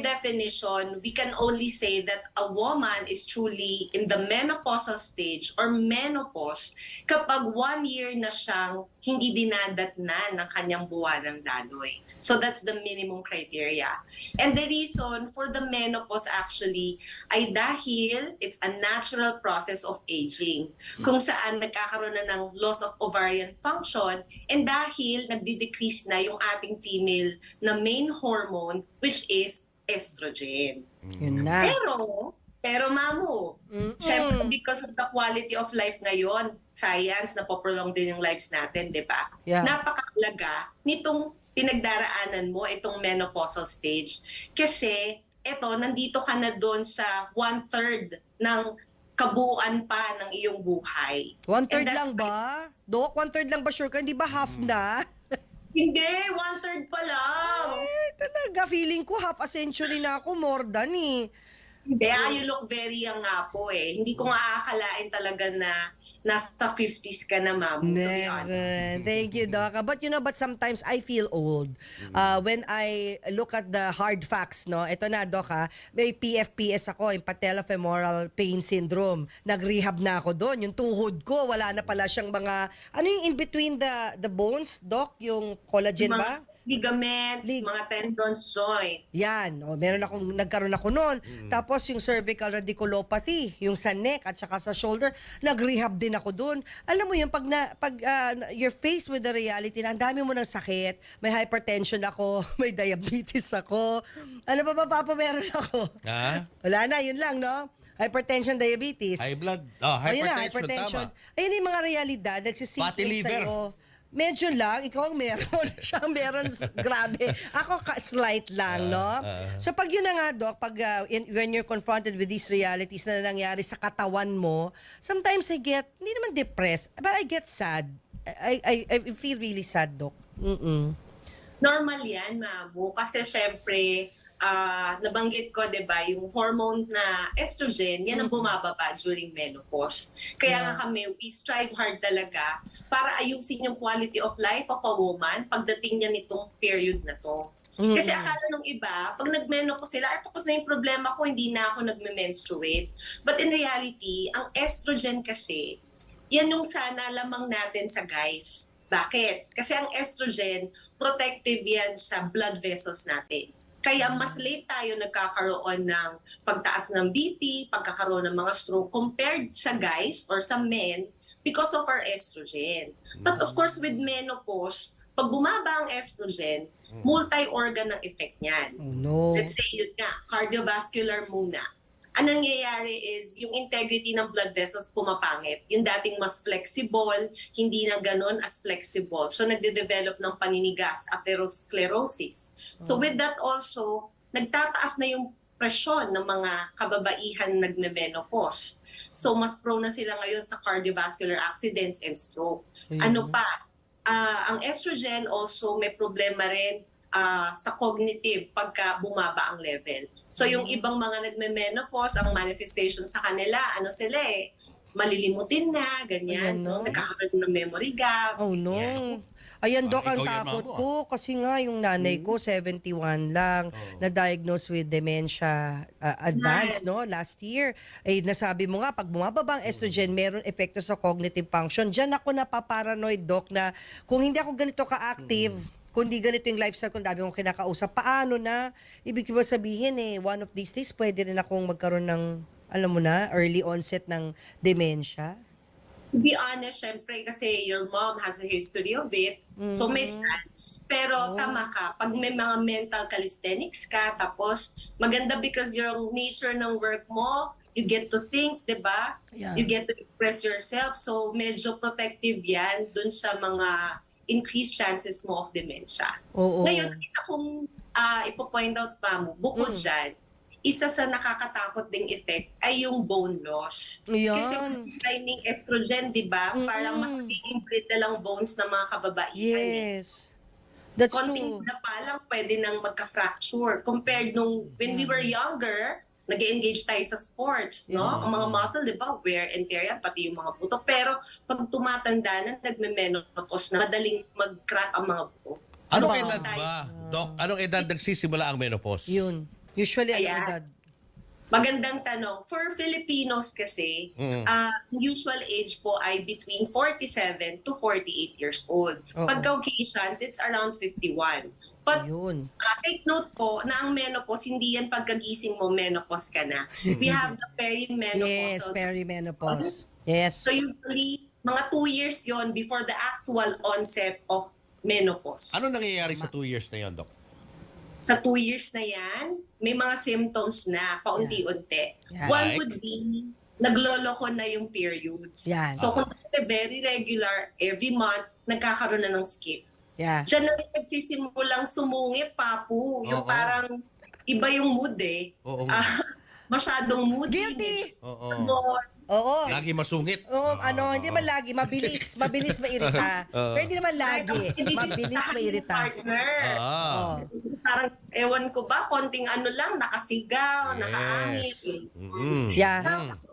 by definition, we can only say that a woman is truly in the menopausal stage or menopause kapag one year na siyang hindi dinadatnan ng kanyang buwan ng daloy. So that's the minimum criteria. And the reason for the menopause actually ay dahil it's a natural process of aging kung saan nagkakaroon na ng loss of ovarian function and dahil nagdi-decrease na yung ating female na main hormone which is estrogen. Yun na. Pero, pero mamu, Mm-mm. syempre because of the quality of life ngayon, science, napoprolong din yung lives natin, di ba? Yeah. Napakalaga nitong pinagdaraanan mo, itong menopausal stage. Kasi, eto, nandito ka na doon sa one-third ng kabuuan pa ng iyong buhay. One-third And that's lang ba? Dok, one-third lang ba sure ka? Hindi ba half na? Hindi, one-third pa lang. Talaga, feeling ko half a century na ako, more than eh. Hindi, ah, you look very young nga po eh. Hindi ko nga aakalain talaga na nasa 50s ka na, ma'am. Never. Thank you, Doc. But you know, but sometimes I feel old. Uh, when I look at the hard facts, no? Ito na, Doc, ha? May PFPS ako, yung patellofemoral pain syndrome. Nag-rehab na ako doon. Yung tuhod ko, wala na pala siyang mga... Ano yung in between the the bones, Doc? Yung collagen ba? Ligaments, Lig- mga tendons, joints. Yan, o, meron akong nagkaroon ako noon. Tapos yung cervical radiculopathy, yung sa neck at saka sa shoulder, nag-rehab din ako doon. Alam mo yun, pag, na, pag ah, you're faced with the reality na ang dami mo ng sakit, may hypertension ako, may diabetes ako, ano pa ba pa pa meron ako? Ha? Wala na, yun lang, no? Hypertension, diabetes. High blood. Oh, Ayun na, hypertension, tama. Ayun yung mga realidad, nagsisink Fatty liver. sa'yo. Medyo lang, ikaw ang meron. Siya ang meron, grabe. Ako, ka- slight lang, no? ah. so pag yun na nga, Doc, pag uh, in- when you're confronted with these realities na nangyari sa katawan mo, sometimes I get, hindi naman depressed, but I get sad. I, I, I feel really sad, Doc. Mm-mm. Normal yan, mamu. Kasi syempre, ah, nabanggit ko, di ba, yung hormone na estrogen, yan ang bumababa during menopause. Kaya Yeah. nga kami, we strive hard talaga para ayusin yung quality of life of a woman pagdating niya nitong period na to. Mm. Kasi akala nung iba, pag nag-menopause sila, ay tapos na yung problema ko, hindi na ako nagme-menstruate. But in reality, ang estrogen kasi, yan yung sana lamang natin sa guys. Bakit? Kasi ang estrogen, protective yan sa blood vessels natin. Kaya mas late tayo nagkakaroon ng pagtaas ng BP, pagkakaroon ng mga stroke compared sa guys or sa men because of our estrogen. But of course, with menopause, pag bumaba ang estrogen, multi-organ ang effect niyan. Oh, no. Let's say yun nga, cardiovascular muna. Ang nangyayari is yung integrity ng blood vessels pumapangit. Yung dating mas flexible, hindi na ganun as flexible. So nagde-develop ng paninigas, atherosclerosis. So with that also, nagtataas na yung presyon ng mga kababaihan nagme-menopause. So mas prone na sila ngayon sa cardiovascular accidents and stroke. Ayun. Ano pa? Ah, ang estrogen also may problema rin ah, sa cognitive pagka bumaba ang level. So yung Mm. ibang mga nagme-menopause, ang manifestation sa kanila, ano sila eh, malilimutin na, ganyan. Ayan, no? Nagkakaroon ng memory gap. Oh no. Yeah. Ayan, Dok, Ah, ang takot Mamo, ah. ko. Kasi nga, yung nanay ko, 71 lang, Oh. na-diagnose with dementia uh, advanced, no, last year. Eh, nasabi mo nga, pag bumababa ang estrogen, meron epekto sa cognitive function. Diyan ako napaparanoid, Doc, na kung hindi ako ganito ka-active, kundi ganito yung lifestyle ko, dami kong kinakausap, paano na? Ibig ko sabihin, eh, one of these days, pwede rin akong magkaroon ng, alam mo na, early onset ng dementia? To be honest, syempre, kasi your mom has a history of it. So may chance. Pero Mm-hmm. Oh. tama ka, pag may mga mental calisthenics ka, tapos maganda because yung nature ng work mo, you get to think, di ba? Yeah. You get to express yourself. So medyo protective yan dun sa mga increased chances mo of dementia. Oo. Ngayon, isa kong uh, ipo-point out pa mo, bukod Mm. dyan, isa sa nakakatakot ding effect ay yung bone loss. Yan. Kasi yung declining estrogen, di ba? Mm-mm. Parang mas nagiging brittle ang bones ng mga kababaihan. eh. Yes. That's Konting true. na pa lang pwede nang magka-fracture. Compared nung when we were younger, nag engage tayo sa sports, no? Yeah. Ang mga muscle, di ba, wear and tear yan, pati yung mga buto. Pero pag tumatanda na, nagme-menopause na, madaling mag-crack ang mga buto. Anong Ano edad tayo- ba? Dok, anong edad nagsisimula ang menopause? Yun. Usually, ano Ayan. edad? Magandang tanong. For Filipinos kasi, Mm. ah, usual age po ay between 47 to 48 years old. Oo. Pag Caucasians, it's around 51. But Ayun. ah, take note po na ang menopause, hindi yan pagkagising mo, menopause ka na. We have the Yes, perimenopausal. perimenopause. Yes. So usually, mga two years yon before the actual onset of menopause. Ano nangyayari sa two years na yon, Dok? Sa two years na yan, may mga symptoms na paunti-unti. Yeah. One Like? would be, nagloloko na yung periods. Yan. So kung very regular, every month, nagkakaroon na ng skip. Yeah. Diyan na rin nagsisimulang sumungit, papu. Yung Oo. parang iba yung mood eh. Oo. Ah, masyadong moody. Guilty! Oo. More. Oo. Lagi masungit. Oo, ano, hindi naman lagi, mabilis, mabilis mairita. Oo. Pero hindi naman lagi, mabilis yung mairita. Partner. Ah. Parang, ewan ko ba, konting ano lang, nakasigaw, nakaangit. Mm. Yeah. Tapos,